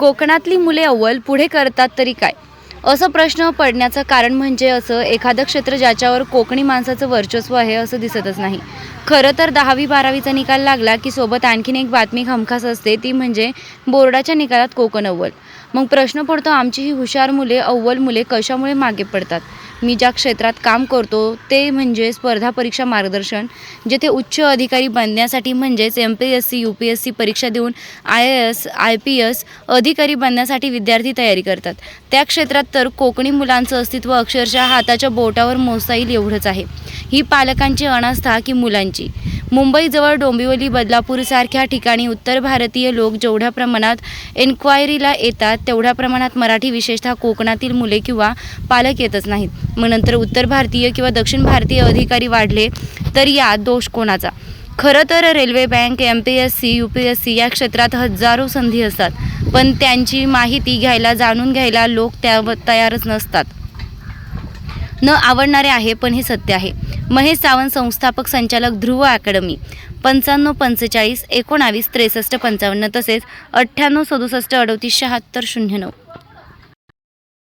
कोकणातली मुले अव्वल पुढे करतात तरी काय? असं प्रश्न पडण्याचं कारण म्हणजे असं एखादं क्षेत्र ज्याच्यावर कोकणी माणसाचं वर्चस्व आहे असं दिसतच नाही. खरं तर दहावी बारावीचा निकाल लागला की सोबत आणखीन एक बातमी हमखास असते ती म्हणजे बोर्डाच्या निकालात कोकण अव्वल. मग प्रश्न पडतो आमची ही हुशार मुले अव्वल मुले कशामुळे मागे पडतात? मी ज्या क्षेत्रात काम करतो ते म्हणजे स्पर्धा परीक्षा मार्गदर्शन जेथे उच्च अधिकारी बनण्यासाठी म्हणजेच M P S C U P S C परीक्षा देऊन I A S I P S अधिकारी बनण्यासाठी विद्यार्थी तयारी करतात. त्या क्षेत्रात तर कोकणी मुलांचं अस्तित्व अक्षरशः हाताच्या बोटावर मोजता येईल एवढंच आहे. ही पालकांची अनास्था की मुलांची? मुंबईजवळ डोंबिवली बदलापूरसारख्या ठिकाणी उत्तर भारतीय लोक जेवढ्या प्रमाणात एन्क्वायरीला येतात तेवढ्या प्रमाणात मराठी विशेषतः कोकणातील मुले किंवा पालक येतच नाहीत. मग नंतर उत्तर भारतीय किंवा दक्षिण भारतीय अधिकारी वाढले तर यात दोष कोणाचा? खरं तर railway bank M P S C U P S C या क्षेत्रात हजारो संधी असतात. पण त्यांची माहिती घ्यायला जाणून घ्यायला लोक त्या तयारच नसतात. न आवडणारे आहे पण हे सत्य आहे. महेश सावंत संस्थापक संचालक ध्रुव अकॅडमी. पंच्याण्णव पंचेचाळीस एकोणावीस त्रेसष्ट पंचावन्न तसेच अठ्ठ्याण्णव सदुसष्ट अडतीस शहात्तर शून्य नऊ.